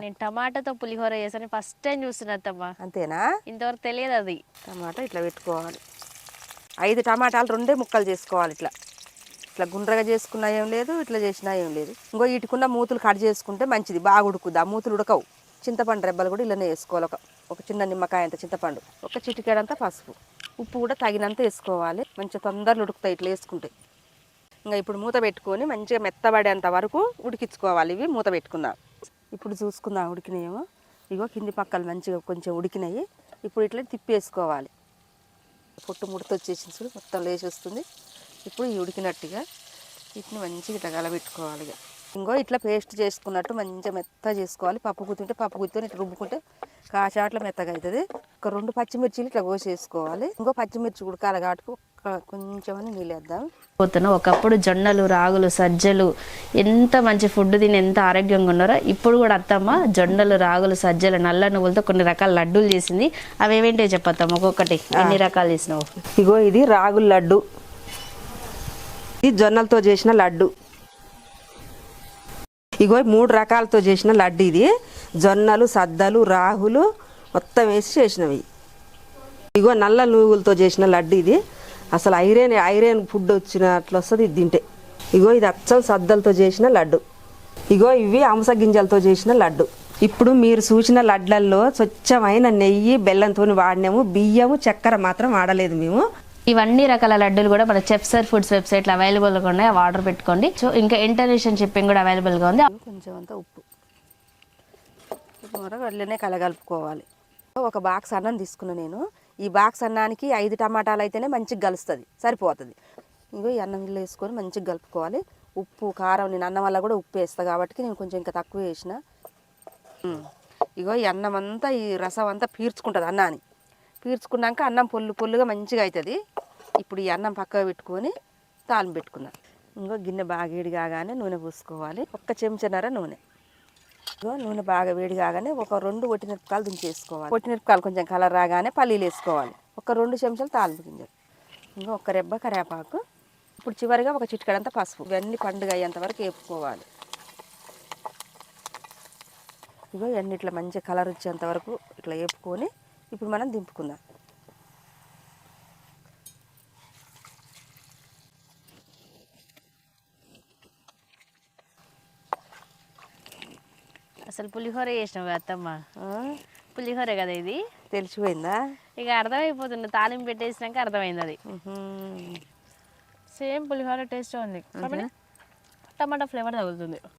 నేను టమాటాతో పులిహోర చేసాను first time చూస్తున్నా అత్తమ్మ. అంతేనా? ఇంతవరకు తెలియదు అది. టమాటా ఇట్లా పెట్టుకోవాలి. ఐదు టమాటాలు రెండే ముక్కలు చేసుకోవాలి ఇట్లా. ఇట్లా గుండ్రగా చేసుకున్నా ఏం లేదు ఇట్లా చేసినా ఏం లేదు. ఇంకో ఇటుకున్న మూతులు కట్ చేసుకుంటే మంచిది. బాగా ఉడుకుద్ది. ఆ మూతులు ఉడకవు. చింతపండు రెబ్బలు కూడా ఇలానే వేసుకోవాలి. ఒక ఒక చిన్న నిమ్మకాయ అంత చింతపండు ఒక చిటికెడంతా పసుపు. ఉప్పు కూడా తగినంత వేసుకోవాలి. మంచిగా తొందరగా ఉడుకుతాయి ఇట్లా వేసుకుంటే. ఇంకా ఇప్పుడు మూత పెట్టుకొని మంచిగా మెత్తబడేంత వరకు ఉడికించుకోవాలి. ఇవి మూత పెట్టుకుందాం. ఇప్పుడు చూసుకుందాం ఉడికినాయేమో. ఇగో కింది పక్కలు మంచిగా కొంచెం ఉడికినాయి. ఇప్పుడు ఇట్లా తిప్పేసుకోవాలి. పొట్టు ముడత వచ్చేసింది చూడు మొత్తం లేచి వస్తుంది. ఇప్పుడు ఈ ఉడికినట్టుగా వీటిని మంచిగా ఇట్లా కలబెట్టుకోవాలి ఇక. ఇంకో ఇట్లా పేస్ట్ చేసుకున్నట్టు మంచిగా మెత్తగా చేసుకోవాలి. పప్పు గుత్తుంటే పప్పు గుత్తుని ఇట్లా రుబ్బుకుంటే కాచాట్ల మెత్తగా అవుతుంది. ఒక రెండు పచ్చిమిర్చిలు ఇట్లా కోసేసుకోవాలి. ఇంకో పచ్చిమిర్చి ఉడకాలి కాబట్టి కొంచెం అని నీళ్ళు వేద్దాం పోతున్నా ఒకప్పుడు జొన్నలు రాగులు సజ్జలు ఎంత మంచి ఫుడ్ తిని ఎంత ఆరోగ్యంగా ఉన్నారో ఇప్పుడు కూడా అత్తమ్మ జొన్నలు రాగులు సజ్జలు నల్ల నువ్వులతో కొన్ని రకాల లడ్డూలు చేసింది. అవి ఏవేంటో చెప్పత్తమ్మ ఒక్కొక్కటి. ఎన్ని రకాలు చేసినావు? ఇగో ఇది రాగుల లడ్డు. ఇది జొన్నలతో చేసిన లడ్డు. ఇగో మూడు రకాలతో చేసిన లడ్డు ఇది. జొన్నలు సద్దలు రాగులు మొత్తం వేసి చేసినవి. ఇగో నల్ల నువ్వులతో చేసిన లడ్డు ఇది. అసలు ఐరన్ ఐరన్ ఫుడ్ వచ్చినట్లు వస్తుంది ఇది తింటే. ఇగో ఇది అచ్చం సద్దలతో చేసిన లడ్డు. ఇగో ఇవి అంస గింజలతో చేసిన లడ్డు. ఇప్పుడు మీరు చూసిన లడ్లల్లో స్వచ్ఛమైన నెయ్యి బెల్లంతో వాడినాము బియ్యము చక్కెర మాత్రం వాడలేదు మేము. ఇవన్నీ రకాల లడ్డూలు కూడా మన చెప్సర్ ఫుడ్స్ వెబ్సైట్లో అవైలబుల్గా ఉన్నాయి. అవి ఆర్డర్ పెట్టుకోండి. సో ఇంకా ఇంటర్నేషనల్ షిప్పింగ్ కూడా అవైలబుల్గా ఉంది. కొంచెం అంత ఉప్పు. అట్లనే కలగలుపుకోవాలి. ఒక బాక్స్ అన్నం తీసుకున్నా నేను. ఈ బాక్స్ అన్నానికి ఐదు టమాటాలు అయితేనే మంచిగా కలుస్తుంది సరిపోతుంది. ఇగో ఈ అన్నం ఇల్లు వేసుకొని మంచిగా కలుపుకోవాలి. ఉప్పు కారం నేను అన్నం వల్ల కూడా ఉప్పు వేస్తా కాబట్టి నేను కొంచెం ఇంకా తక్కువ వేసిన. ఇగో ఈ అన్నం అంతా ఈ రసం అంతా పీల్చుకుంటుంది అన్నాన్ని పీల్చుకున్నాక అన్నం పొల్లు పొల్లుగా మంచిగా అవుతుంది ఇప్పుడు ఈ అన్నం పక్కకు పెట్టుకొని తాలింపు పెట్టుకున్నాను ఇంకో గిన్నె బాగా వేడి కాగానే నూనె పోసుకోవాలి. ఒక్క చెంచానర నూనె. నూనె బాగా వేడి కాగానే ఒక రెండు ఒట్టిమిరపకాయలు దించేసుకోవాలి. ఒట్టిమిరపకాయలు కొంచెం కలర్ రాగానే పల్లీలు వేసుకోవాలి. ఒక రెండు చెంచాలు తాలింపు గింజలు. ఇంకా ఒక రెబ్బ కరివేపాకు ఇప్పుడు చివరిగా ఒక చిటికడంతా పసుపు. ఇవన్నీ పండుగ అయ్యేంత వరకు వేపుకోవాలి. ఇగో ఇవన్నీ ఇట్లా మంచి కలర్ వచ్చేంత వరకు ఇట్లా వేపుకొని ఇప్పుడు మనం దింపుకుందాం. అసలు పులిహోర చేసినావు అత్తమ్మ? పులిహోర కదా ఇది? తెలిసిపోయిందా? ఇక అర్థమైపోతుంది తాలింపు పెట్టేసినాక అర్థమైంది అది. సేమ్ పులిహోర టేస్ట్ ఉంది. టమాటా ఫ్లేవర్ తగులుతుంది.